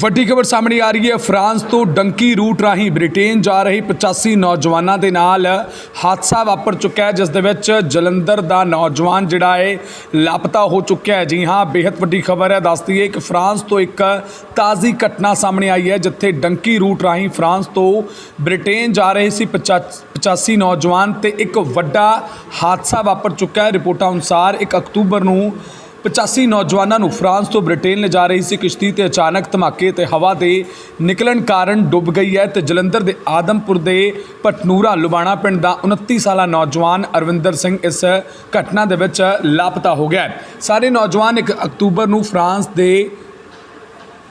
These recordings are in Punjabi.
ਵੱਡੀ ਖਬਰ ਸਾਹਮਣੇ ਆ ਰਹੀ ਹੈ। ਫਰਾਂਸ ਤੋਂ ਡੰਕੀ ਰੂਟ ਰਾਹੀਂ ਬ੍ਰਿਟੇਨ ਜਾ ਰਹੀ 85 ਨੌਜਵਾਨਾਂ ਦੇ ਨਾਲ ਹਾਦਸਾ ਵਾਪਰ ਚੁੱਕਾ ਹੈ, ਜਿਸ ਦੇ ਵਿੱਚ ਜਲੰਧਰ ਦਾ ਨੌਜਵਾਨ ਜਿਹੜਾ ਹੈ, ਲਾਪਤਾ ਹੋ ਚੁੱਕਿਆ ਹੈ। ਜੀ ਹਾਂ ਬੇहद ਵੱਡੀ ਖਬਰ ਹੈ। ਦੱਸਦੀ ਹੈ ਕਿ ਫਰਾਂਸ ਤੋਂ ਇੱਕ ਤਾਜ਼ੀ ਘਟਨਾ ਸਾਹਮਣੇ ਆਈ ਹੈ, ਜਿੱਥੇ ਡੰਕੀ ਰੂਟ ਰਾਹੀਂ ਫਰਾਂਸ ਤੋਂ ਬ੍ਰਿਟੇਨ ਜਾ ਰਹੇ ਸੀ 85 ਨੌਜਵਾਨ ਤੇ ਇੱਕ ਵੱਡਾ ਹਾਦਸਾ ਵਾਪਰ ਚੁੱਕਾ ਹੈ। ਰਿਪੋਰਟਾਂ ਅਨੁਸਾਰ 1 ਅਕਤੂਬਰ ਨੂੰ 85 ਨੌਜਵਾਨਾਂ ਨੂੰ ਫਰਾਂਸ ਤੋਂ ਬ੍ਰਿਟੇਨ ਲਿਜਾ ਰਹੀ ਸੀ ਕਿਸ਼ਤੀ ਤੇ ਅਚਾਨਕ ਧਮਾਕੇ ਤੇ ਹਵਾ ਦੇ ਨਿਕਲਣ ਕਾਰਨ ਡੁੱਬ ਗਈ ਹੈ ਤੇ ਜਲੰਧਰ ਦੇ ਆਦਮਪੁਰ ਦੇ ਪਟਨੂਰਾ, ਲੁਬਾਣਾ ਪਿੰਡ ਦਾ 29 ਸਾਲਾ ਨੌਜਵਾਨ ਅਰਵਿੰਦਰ ਸਿੰਘ ਇਸ ਘਟਨਾ ਦੇ ਵਿੱਚ ਲਾਪਤਾ ਹੋ ਗਿਆ ਸਾਰੇ ਨੌਜਵਾਨ 1 ਅਕਤੂਬਰ ਨੂੰ ਫਰਾਂਸ ਦੇ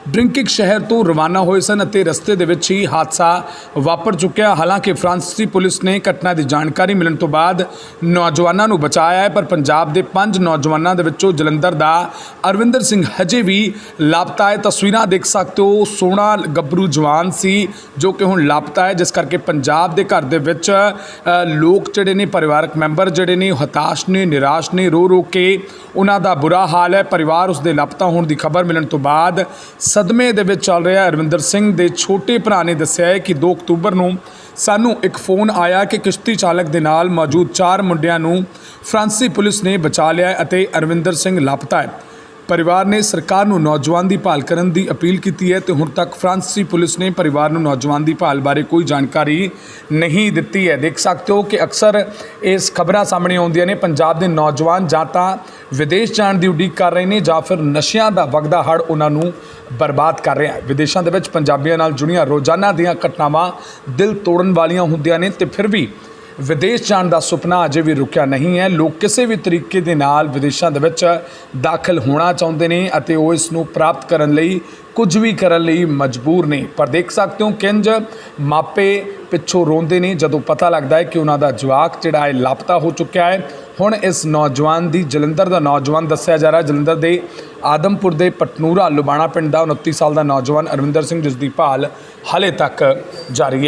ਡਰਿੰਕਿੰਗ ਸ਼ਹਿਰ ਤੋਂ ਰਵਾਨਾ ਹੋਏ ਸਨ ਅਤੇ ਰਸਤੇ ਦੇ ਵਿੱਚ ਹੀ ਹਾਦਸਾ ਵਾਪਰ ਚੁੱਕਿਆ। ਹਾਲਾਂਕਿ ਫਰਾਂਸੀਸੀ ਪੁਲਿਸ ਨੇ ਘਟਨਾ ਦੀ ਜਾਣਕਾਰੀ ਮਿਲਣ ਤੋਂ ਬਾਅਦ ਨੌਜਵਾਨਾਂ ਨੂੰ ਬਚਾਇਆ ਹੈ, ਪਰ ਪੰਜਾਬ ਦੇ ਪੰਜ ਨੌਜਵਾਨਾਂ ਦੇ ਵਿੱਚੋਂ ਜਲੰਧਰ ਦਾ ਅਰਵਿੰਦਰ ਸਿੰਘ ਹਜੇ ਵੀ ਲਾਪਤਾ ਹੈ। ਤਸਵੀਰਾਂ ਦੇਖ ਸਕਦੇ ਹੋ, ਸੋਹਣਾ ਗੱਭਰੂ ਜਵਾਨ ਸੀ ਜੋ ਕਿ ਹੁਣ ਲਾਪਤਾ ਹੈ, ਜਿਸ ਕਰਕੇ ਪੰਜਾਬ ਦੇ ਘਰ ਦੇ ਵਿੱਚ ਲੋਕ ਜਿਹੜੇ ਨੇ, ਪਰਿਵਾਰਕ ਮੈਂਬਰ ਜਿਹੜੇ ਨੇ, ਉਹ ਹਤਾਸ਼ ਨੇ, ਨਿਰਾਸ਼ ਨੇ ਰੋ ਰੋ ਕੇ ਉਹਨਾਂ ਦਾ ਬੁਰਾ ਹਾਲ ਹੈ। ਪਰਿਵਾਰ ਉਸ ਦੇ ਲਾਪਤਾ ਹੋਣ ਦੀ ਖਬਰ ਮਿਲਣ ਤੋਂ ਬਾਅਦ ਸਦਮੇ ਦੇ ਵਿੱਚ ਚੱਲ ਰਿਹਾ ਅਰਵਿੰਦਰ ਸਿੰਘ ਦੇ ਛੋਟੇ ਭਰਾ ਨੇ ਦੱਸਿਆ ਹੈ ਕਿ 2 ਅਕਤੂਬਰ ਨੂੰ ਸਾਨੂੰ ਇੱਕ ਫੋਨ ਆਇਆ ਕਿ ਕਿਸ਼ਤੀ ਚਾਲਕ ਦੇ ਨਾਲ ਮੌਜੂਦ ਚਾਰ ਮੁੰਡਿਆਂ ਨੂੰ ਫਰਾਂਸੀ ਪੁਲਿਸ ਨੇ ਬਚਾ ਲਿਆ ਹੈ ਅਤੇ ਅਰਵਿੰਦਰ ਸਿੰਘ ਲਾਪਤਾ ਹੈ। ਪਰਿਵਾਰ ਨੇ ਸਰਕਾਰ ਨੂੰ ਨੌਜਵਾਨ ਦੀ ਭਾਲ ਕਰਨ ਦੀ ਅਪੀਲ ਕੀਤੀ ਹੈ ਤੇ ਹੁਣ ਤੱਕ ਫਰਾਂਸੀ ਪੁਲਿਸ ਨੇ ਪਰਿਵਾਰ ਨੂੰ ਨੌਜਵਾਨ ਦੀ ਭਾਲ ਬਾਰੇ ਕੋਈ ਜਾਣਕਾਰੀ ਨਹੀਂ ਦਿੱਤੀ ਹੈ। ਦੇਖ ਸਕਦੇ ਹੋ ਕਿ ਅਕਸਰ ਇਸ ਖਬਰਾਂ ਸਾਹਮਣੇ ਆਉਂਦੀਆਂ ਨੇ। ਪੰਜਾਬ ਦੇ ਨੌਜਵਾਨ ਜਾਂ ਤਾਂ ਵਿਦੇਸ਼ ਜਾਣ ਦੀ ਉਡੀਕ ਕਰ ਰਹੇ ਨੇ ਜਾਂ ਫਿਰ ਨਸ਼ਿਆਂ ਦਾ ਵਗਦਾ ਹੜ ਉਹਨਾਂ ਨੂੰ ਬਰਬਾਦ ਕਰ ਰਿਹਾ ਹੈ। ਵਿਦੇਸ਼ਾਂ ਦੇ ਵਿੱਚ ਪੰਜਾਬੀਆਂ ਨਾਲ ਜੁੜੀਆਂ ਰੋਜ਼ਾਨਾ ਦੀਆਂ ਘਟਨਾਵਾਂ ਦਿਲ ਤੋੜਨ ਵਾਲੀਆਂ ਹੁੰਦੀਆਂ ਨੇ ਤੇ ਫਿਰ ਵੀ ਵਿਦੇਸ਼ ਜਾਣ ਦਾ ਸੁਪਨਾ ਅਜੇ ਵੀ ਰੁਕਿਆ ਨਹੀਂ ਹੈ। ਲੋਕ ਕਿਸੇ ਵੀ ਤਰੀਕੇ ਦੇ ਨਾਲ ਵਿਦੇਸ਼ਾਂ ਦੇ ਵਿੱਚ ਦਾਖਲ ਹੋਣਾ ਚਾਹੁੰਦੇ ਨੇ ਅਤੇ ਉਹ ਇਸ ਨੂੰ ਪ੍ਰਾਪਤ ਕਰਨ ਲਈ ਕੁਝ ਵੀ ਕਰਨ ਲਈ ਮਜਬੂਰ ਨੇ। ਪਰ ਦੇਖ ਸਕਦੇ ਹੋ ਕਿੰਜ ਮਾਪੇ ਪਿੱਛੋਂ ਰੋਂਦੇ ਨੇ ਜਦੋਂ ਪਤਾ ਲੱਗਦਾ ਹੈ ਕਿ ਉਹਨਾਂ ਦਾ ਜਵਾਕ ਜਿਹੜਾ ਹੈ ਲਾਪਤਾ ਹੋ ਚੁੱਕਿਆ ਹੈ। ਹੁਣ ਇਸ ਨੌਜਵਾਨ ਦੀ ਜਲੰਧਰ ਦਾ ਨੌਜਵਾਨ ਦੱਸਿਆ ਜਾ ਰਿਹਾ ਜਲੰਧਰ ਦੇ ਆਦਮਪੁਰ ਦੇ ਪਟਨੂਰਾ, ਲੁਬਾਣਾ ਪਿੰਡ ਦਾ 29 ਸਾਲ ਦਾ ਨੌਜਵਾਨ ਅਰਵਿੰਦਰ ਸਿੰਘ ਜਿਸ ਦੀ ਭਾਲ ਹਾਲੇ ਤੱਕ ਜਾਰੀ ਹੈ।